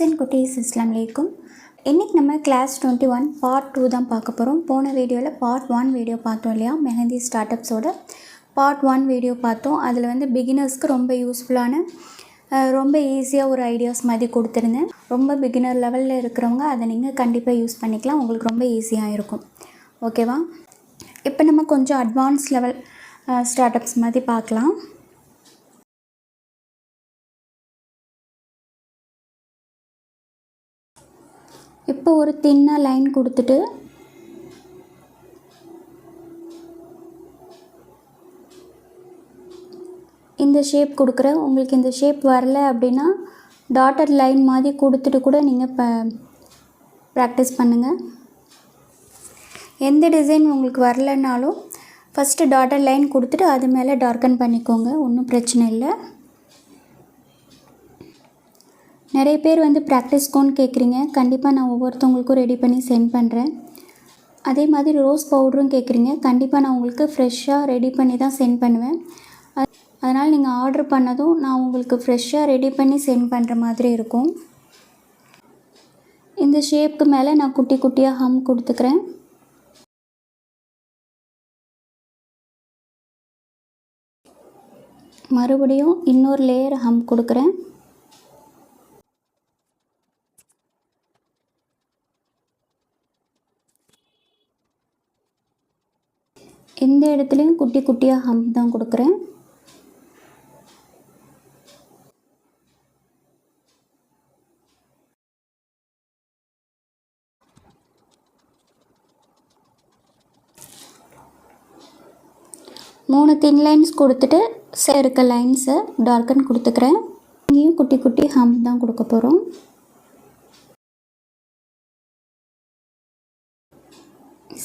ஹாய்ஸ் and குட்டீஸ் இஸ்லாம் வலைக்கும் இன்றைக்கி நம்ம class twenty one part two தான் பார்க்க போகிறோம் போன வீடியோவில் பார்ட் ஒன் வீடியோ பார்த்தோம் இல்லையா? மெஹந்தி ஸ்டார்ட் அப்ஸோட பார்ட் ஒன் வீடியோ பார்த்தோம். அதில் வந்து பிகினர்ஸ்க்கு ரொம்ப யூஸ்ஃபுல்லான ரொம்ப ஈஸியாக ஒரு ஐடியாஸ் மாதிரி கொடுத்துருந்தேன். ரொம்ப பிகினர் லெவலில் இருக்கிறவங்க அதை நீங்கள் கண்டிப்பாக யூஸ் பண்ணிக்கலாம். உங்களுக்கு ரொம்ப ஈஸியாக இருக்கும். ஓகேவா இப்போ நம்ம கொஞ்சம் அட்வான்ஸ் லெவல் ஸ்டார்ட் அப்ஸ் மாதிரி பார்க்கலாம். இப்போ ஒரு தின்னாக லைன் கொடுத்துட்டு இந்த ஷேப் கொடுக்குறேன் உங்களுக்கு இந்த ஷேப் வரல அப்படின்னா டாட்டர் லைன் மாதிரி கொடுத்துட்டு கூட நீங்கள் ப ப்ராக்டிஸ் பண்ணுங்கள் எந்த டிசைன் உங்களுக்கு வரலனாலும் ஃபஸ்ட்டு டாட்டர் லைன் கொடுத்துட்டு அது மேலே டார்க்கன் பண்ணிக்கோங்க ஒன்றும் பிரச்சனை இல்லை. நிறைய பேர் வந்து ப்ராக்டிஸ்க்கோன்னு கேட்குறீங்க கண்டிப்பாக நான் ஒவ்வொருத்தவங்களுக்கும் ரெடி பண்ணி சென்ட் பண்ணுறேன் அதே மாதிரி ரோஸ் பவுடரும் கேட்குறீங்க கண்டிப்பாக நான் உங்களுக்கு ஃப்ரெஷ்ஷாக ரெடி பண்ணி தான் சென்ட் பண்ணுவேன். அதனால் நீங்கள் ஆர்டர் பண்ணதும் நான் உங்களுக்கு ஃப்ரெஷ்ஷாக ரெடி பண்ணி சென்ட் பண்ணுற மாதிரி இருக்கும். இந்த ஷேப்புக்கு மேலே நான் குட்டி குட்டியாக ஹம் கொடுத்துக்கிறேன். மறுபடியும் இன்னொரு லேயர் ஹம் கொடுக்குறேன் இந்த இடத்துலையும் குட்டி குட்டியாக ஹம்ப் தான் கொடுக்குறேன். மூணு தின் லைன்ஸ் கொடுத்துட்டு சே இருக்க லைன்ஸை டார்க்கன் கொடுத்துக்கிறேன். இங்கேயும் குட்டி குட்டி ஹம்ப் தான் கொடுக்க போகிறோம்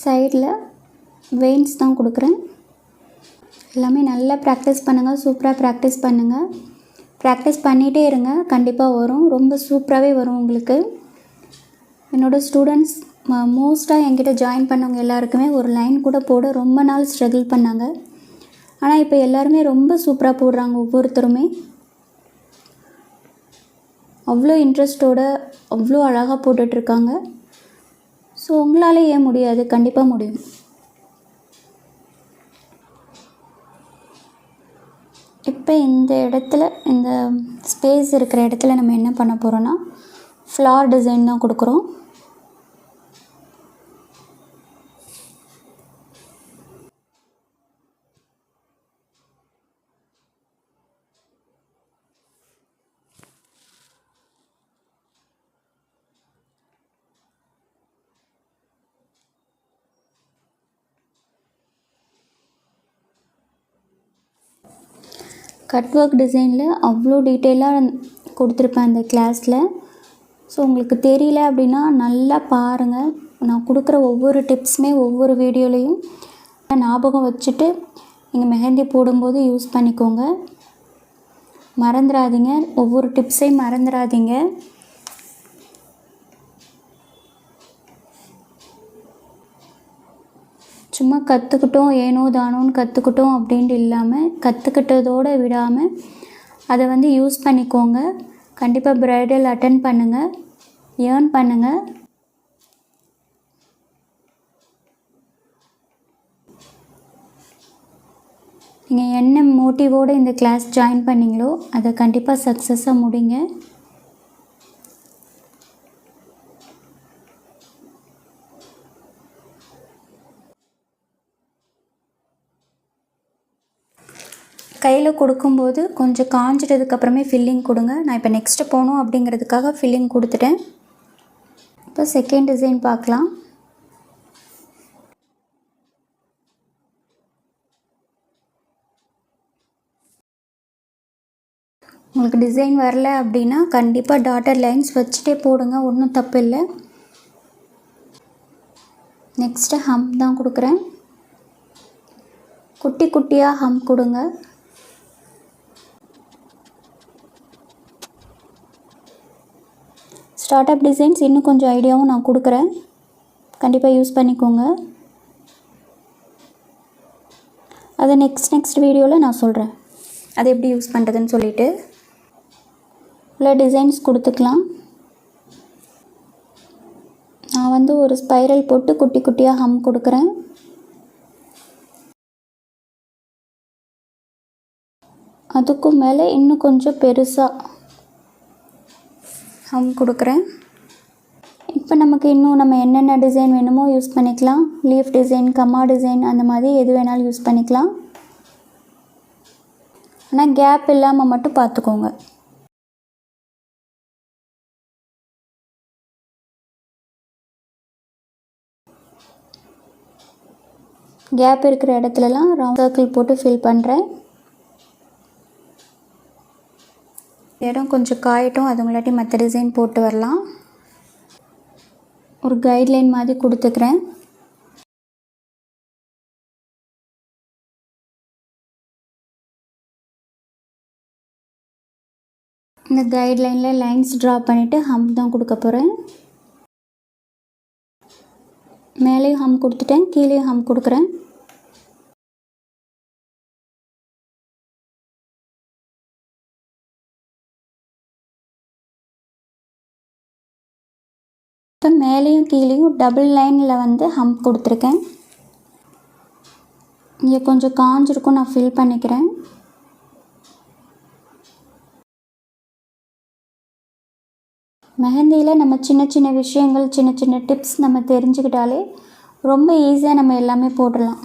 சைடில் வெயின்ஸ் தான் கொடுக்குறேன். எல்லாமே நல்லா ப்ராக்டிஸ் பண்ணுங்கள் சூப்பராக ப்ராக்டிஸ் பண்ணுங்கள் ப்ராக்டிஸ் பண்ணிகிட்டே இருங்க கண்டிப்பாக வரும். ரொம்ப சூப்பராகவே வரும் உங்களுக்கு. என்னோடய ஸ்டூடெண்ட்ஸ் மோஸ்ட்டாக என்கிட்ட ஜாயின் பண்ணவங்க எல்லாருக்குமே ஒரு லைன் கூட போட ரொம்ப நாள் ஸ்ட்ரகிள் பண்ணாங்க. ஆனால் இப்போ எல்லாருமே ரொம்ப சூப்பராக போடுறாங்க ஒவ்வொருத்தருமே. அவ்வளோ இன்ட்ரெஸ்ட்டோட அவ்வளோ அழகாக போட்டுட்ருக்காங்க ஸோ உங்களால் ஏன் முடியாது? கண்டிப்பாக முடியும். இப்போ இந்த இடத்துல இந்த ஸ்பேஸ் இருக்கிற இடத்துல நம்ம என்ன பண்ண போகிறோன்னா ஃப்ளார் டிசைன் தான் கொடுக்குறோம். கட் ஒர்க் டிசைனில் அவ்வளோ டீட்டெயிலாக கொடுத்துருப்பேன் அந்த கிளாஸில் ஸோ உங்களுக்கு தெரியல அப்படின்னா நல்லா பாருங்கள் நான் கொடுக்குற ஒவ்வொரு டிப்ஸுமே ஒவ்வொரு வீடியோலையும் ஞாபகம் வச்சுட்டு நீங்கள் மெஹந்தி போடும்போது யூஸ் பண்ணிக்கோங்க. மறந்துடாதீங்க. ஒவ்வொரு டிப்ஸையும் மறந்துடாதீங்க. சும்மா கற்றுக்கிட்டோம் ஏனோ தானோன்னு கற்றுக்கிட்டோம் அப்படின்ட்டு இல்லாமல் கற்றுக்கிட்டதோடு விடாமல் அதை வந்து யூஸ் பண்ணிக்கோங்க. கண்டிப்பாக ப்ரைடல் அட்டன் பண்ணுங்கள் ஏர்ன் பண்ணுங்கள் நீங்கள் என்ன மோட்டிவோடு இந்த கிளாஸ் ஜாயின் பண்ணீங்களோ அதை கண்டிப்பாக சக்ஸஸாக முடிங்க. கையில் கொடுக்கும்போது கொஞ்சம் காஞ்சிட்டதுக்கப்புறமே ஃபில்லிங் கொடுங்க. நான் இப்போ நெக்ஸ்ட்டு போகணும் அப்படிங்கிறதுக்காக ஃபில்லிங் கொடுத்துட்டேன். இப்போ செகண்ட் டிசைன் பார்க்கலாம். உங்களுக்கு டிசைன் வரல அப்படின்னா கண்டிப்பாக டாட்டர் லைன்ஸ் வச்சுட்டே போடுங்க. ஒன்றும் தப்பு இல்லை. நெக்ஸ்ட்டு ஹம் தான் கொடுக்குறேன். குட்டி குட்டியாக ஹம்ப் கொடுங்க. ஸ்டார்ட் அப் டிசைன்ஸ் இன்னும் கொஞ்சம் ஐடியாவும் நான் கொடுக்குறேன். கண்டிப்பாக யூஸ் பண்ணிக்கோங்க. அதை நெக்ஸ்ட் நெக்ஸ்ட் வீடியோவில் நான் சொல்கிறேன் அதை எப்படி யூஸ் பண்ணுறதுன்னு சொல்லிட்டு. உள்ள டிசைன்ஸ் கொடுத்துக்கலாம். நான் வந்து ஒரு ஸ்பைரல் போட்டு குட்டி குட்டியாக ஹம் கொடுக்குறேன். அதுக்கும் மேலே இன்னும் கொஞ்சம் பெருசாக ஹம் கொடுக்குறேன். இப்போ நமக்கு இன்னும் நம்ம என்னென்ன டிசைன் வேணுமோ யூஸ் பண்ணிக்கலாம். லீஃப் டிசைன் கம்மா டிசைன் அந்த மாதிரி எது வேணாலும் யூஸ் பண்ணிக்கலாம். ஆனால் கேப் இல்லாமல் மட்டும் பார்த்துக்கோங்க. கேப் இருக்கிற இடத்துலலாம் ரவுண்ட் சர்க்கிள் போட்டு ஃபில் பண்ணுறேன் இடம் கொஞ்சம் காயட்டும். அதுங்களாட்டி மற்ற டிசைன் போட்டு வரலாம். ஒரு கைட்லைன் மாதிரி கொடுத்துக்கிறேன். இந்த கைட்லைனில் லைன்ஸ் ட்ரா பண்ணிவிட்டு ஹம் தான் கொடுக்க போகிறேன் மேலேயும் ஹம் கொடுத்துட்டேன். கீழேயும் ஹம் கொடுக்குறேன். இப்போ மேலேயும் கீழேயும் டபுள் லைனில் வந்து ஹம்ப் கொடுத்துருக்கேன். இங்கே கொஞ்சம் காஞ்சிருக்கும் நான் ஃபில் பண்ணிக்கிறேன். மெஹந்தியில் நம்ம சின்ன சின்ன விஷயங்கள் சின்ன சின்ன டிப்ஸ் நம்ம தெரிஞ்சுக்கிட்டாலே ரொம்ப ஈஸியாக நம்ம எல்லாமே போடலாம்.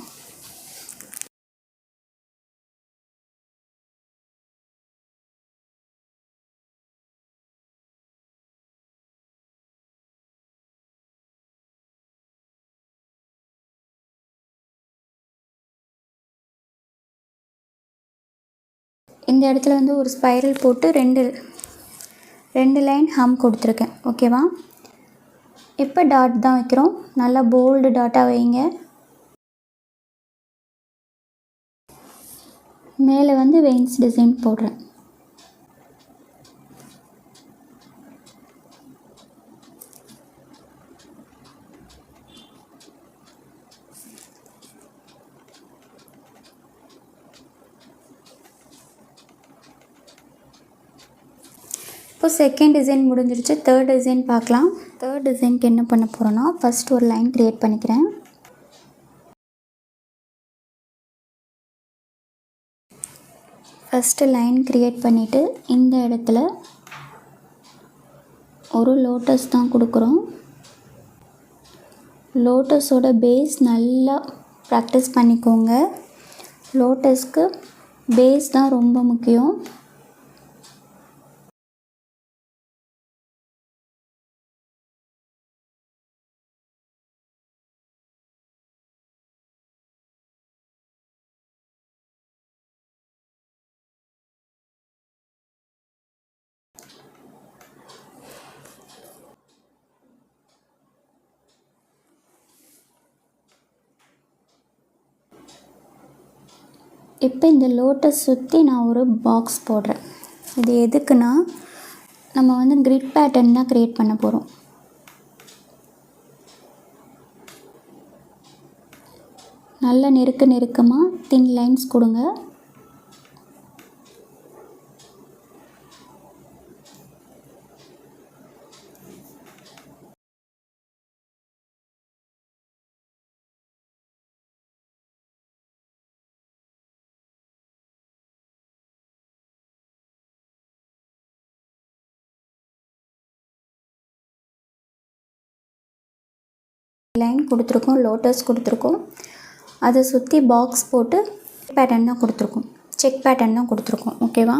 இந்த இடத்துல வந்து ஒரு ஸ்பைரல் போட்டு ரெண்டு ரெண்டு லைன் ஹம் கொடுத்துருக்கேன். ஓகேவா இப்போ டாட் தான் வைக்கிறோம். நல்லா போல்டு டாட்டாக வைங்க. மேலே வந்து வெயின்ஸ் டிசைன் போடுறேன். இப்போ செகண்ட் டிசைன் முடிஞ்சிருச்சு. தேர்ட் டிசைன் பார்க்கலாம். தேர்ட் டிசைனுக்கு என்ன பண்ண போகிறோன்னா ஃபஸ்ட் ஒரு லைன் க்ரியேட் பண்ணிக்கிறேன். ஃபஸ்ட்டு லைன் க்ரியேட் பண்ணிவிட்டு இந்த இடத்துல ஒரு லோட்டஸ் தான் கொடுக்குறோம். லோட்டஸோட பேஸ் நல்லா ப்ராக்டிஸ் பண்ணிக்கோங்க. லோட்டஸ்க்கு பேஸ் தான் ரொம்ப முக்கியம். இப்போ இந்த லோட்டஸ் சுற்றி நான் ஒரு பாக்ஸ் போடுறேன். இது எதுக்குன்னா நம்ம வந்து கிரிட் பேட்டர்ன் தான் க்ரியேட் பண்ண போகிறோம் நல்ல நெருக்க நெருக்கமாக தின் லைன்ஸ் கொடுங்க. லைன் கொடுத்துருக்கோம் லோட்டஸ் கொடுத்துருக்கோம். அதை சுற்றி பாக்ஸ் போட்டு பேட்டர்ன் தான் கொடுத்துருக்கோம். செக் பேட்டர்ன் தான் கொடுத்துருக்கோம் ஓகேவா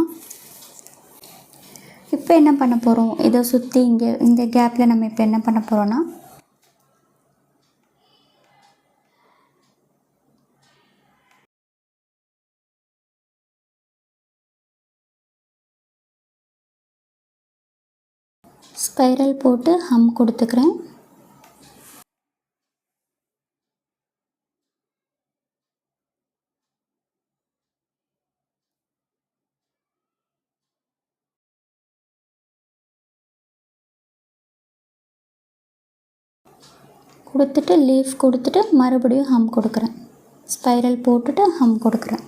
இப்போ என்ன பண்ண போகிறோம் இதை சுற்றி இங்கே இந்த கேப்பில் நம்ம இப்போ என்ன பண்ண போகிறோன்னா ஸ்பைரல் போட்டு ஹம் கொடுத்துக்கிறேன். கொடுத்துட்டு லீஃப் கொடுத்துட்டு மறுபடியும் ஹம் கொடுக்குறேன். ஸ்பைரல் போட்டுட்டு ஹம் கொடுக்குறேன்.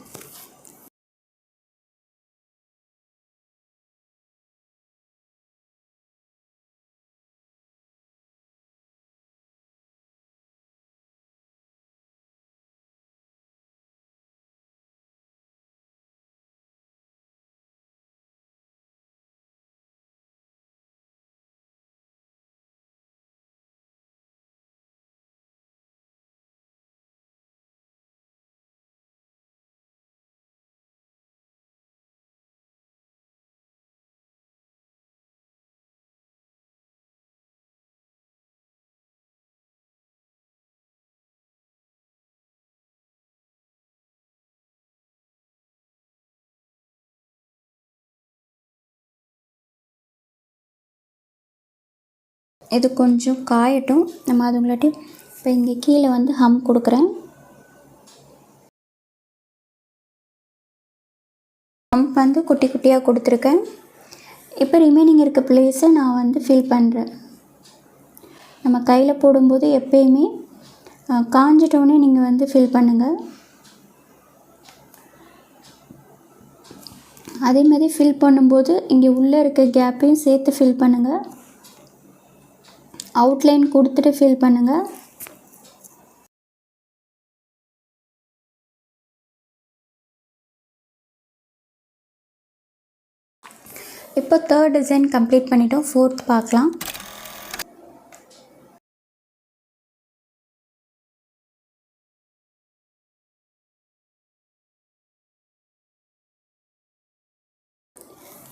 இது கொஞ்சம் காயட்டும். நம்ம அதுங்களாட்டி இப்போ இங்கே கீழே வந்து ஹம் கொடுக்குறேன். ஹம்ப் வந்து குட்டி குட்டியாக கொடுத்துருக்கேன். இப்போ ரிமைனிங் இருக்க பிளேஸை நான் வந்து ஃபில் பண்ணுறேன் நம்ம கையில் போடும்போது எப்பயுமே காஞ்சிட்டோடனே நீங்கள் வந்து ஃபில் பண்ணுங்கள் அதே மாதிரி ஃபில் பண்ணும்போது இங்கே உள்ளே இருக்க கேப்பையும் சேர்த்து ஃபில் பண்ணுங்கள் அவுட்லைன் கொடுத்துட்டு ஃபில் பண்ணுங்கள் இப்போ தேர்ட் டிசைன் கம்ப்ளீட் பண்ணிட்டோம். ஃபோர்த் பார்க்கலாம்.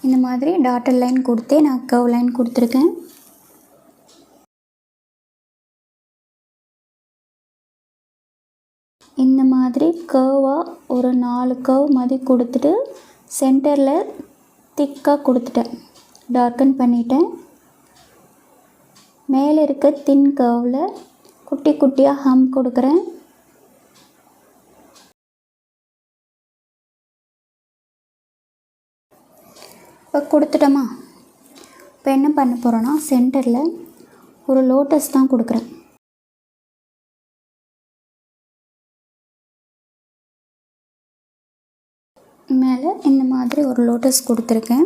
இந்த மாதிரி டாட்டர் லைன் கொடுத்தே நான் கர்வ் லைன் கொடுத்துருக்கேன். மாதிரி கர்வாக ஒரு நாலு கேர்வ் மாதிரி கொடுத்துட்டு சென்டரில் திக்காக கொடுத்துட்டேன். டார்க்கன் பண்ணிட்டேன். மேலே இருக்க தின் கர்வில் குட்டி குட்டியாக ஹம் கொடுக்குறேன். இப்போ கொடுத்துட்டோமா? இப்போ என்ன பண்ண போகிறோன்னா சென்டரில் ஒரு லோட்டஸ் தான் கொடுக்குறேன். மாதிரி ஒரு லோட்டஸ் கொடுத்துருக்கேன்.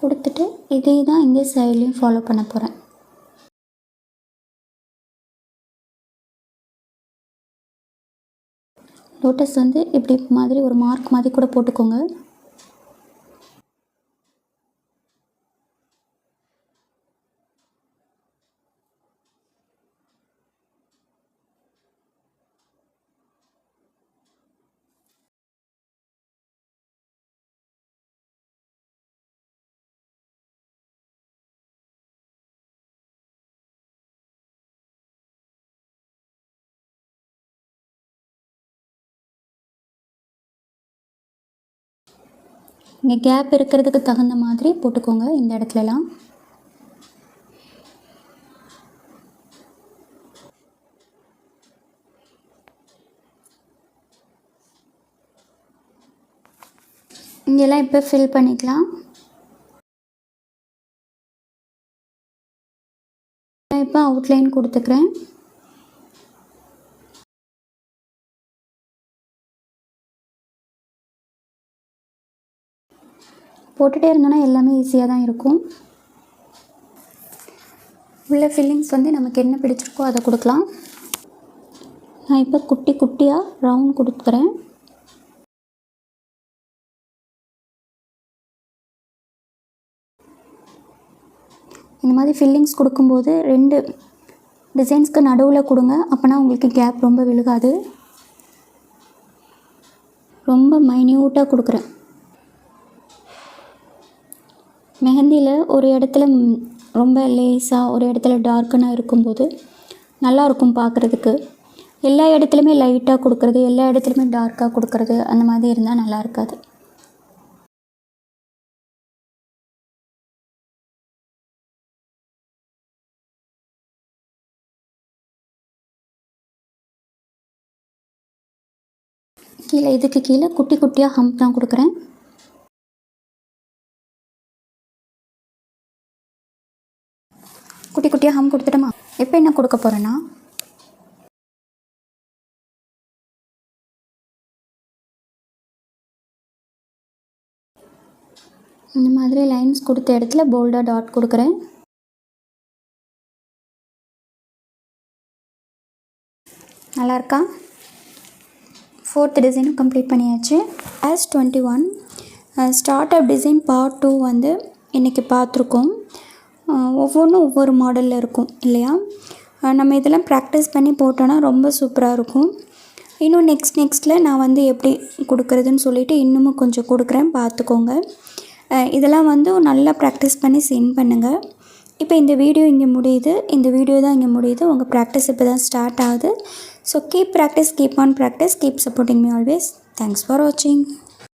கொடுத்துட்டு இதே தான் இந்த சைட்லேயும் ஃபாலோ பண்ண போகிறேன் லோட்டஸ் வந்து இப்படி மாதிரி ஒரு மார்க் மாதிரி கூட போட்டுக்கோங்க. இங்கே கேப் இருக்கிறதுக்கு தகுந்த மாதிரி போட்டுக்கோங்க இந்த இடத்துலலாம். இங்கெல்லாம் இப்போ ஃபில் பண்ணிக்கலாம். இப்போ அவுட்லைன் கொடுத்துக்கிறேன். போட்டுகிட்டே இருந்தோன்னா எல்லாமே ஈஸியாக தான் இருக்கும். உள்ள ஃபில்லிங்ஸ் வந்து நமக்கு என்ன பிடிச்சிருக்கோ அதை கொடுக்கலாம். நான் இப்போ குட்டி குட்டியாக ரவுண்ட் கொடுக்குறேன். இந்த மாதிரி ஃபில்லிங்ஸ் கொடுக்கும்போது ரெண்டு டிசைன்ஸ்க்கு நடுவில் கொடுங்க. அப்போனா உங்களுக்கு கேப் ரொம்ப விழுகாது. ரொம்ப மைன்யூட்டாக கொடுக்குறேன். மெஹந்தியில் ஒரு இடத்துல ரொம்ப லேஸாக ஒரு இடத்துல டார்க்கனாக இருக்கும்போது நல்லாயிருக்கும் பார்க்குறதுக்கு எல்லா இடத்துலையுமே லைட்டாக கொடுக்குறது எல்லா இடத்துலையுமே டார்க்காக கொடுக்குறது அந்த மாதிரி இருந்தால் நல்லா இருக்காது. கீழே இதுக்கு கீழே குட்டி குட்டியாக ஹம்ப் தான் கொடுக்குறேன். குட்டி குட்டியாக ஹம் கொடுத்துட்டோமா? இப்போ என்ன கொடுக்க போகிறேன்னா இந்த மாதிரி லைன்ஸ் கொடுத்த இடத்துல போல்டாக டாட் கொடுக்குறேன். நல்லா இருக்கா? ஃபோர்த் டிசைனும் கம்ப்ளீட் பண்ணியாச்சு. As twenty one start up design part two வந்து இன்றைக்கி பார்த்துருக்கோம். ஒவ்வொன்றும் ஒவ்வொரு மாடலில் இருக்கும் இல்லையா? நம்ம இதெல்லாம் ப்ராக்டிஸ் பண்ணி போட்டோன்னா ரொம்ப சூப்பராக இருக்கும். இன்னும் நெக்ஸ்ட் நெக்ஸ்ட்டில் நான் வந்து எப்படி கொடுக்குறதுன்னு சொல்லிவிட்டு இன்னமும் கொஞ்சம் கொடுக்குறேன் பார்த்துக்கோங்க. இதெல்லாம் வந்து நல்லா ப்ராக்டிஸ் பண்ணி சென்ட் பண்ணுங்கள் இப்போ இந்த வீடியோ இங்கே முடியுது. இந்த வீடியோ தான் இங்கே முடியுது. உங்கள் ப்ராக்டிஸ் இப்போ தான் ஸ்டார்ட் ஆகுது. So keep practice keep on practice keep supporting me always thanks for வாட்சிங்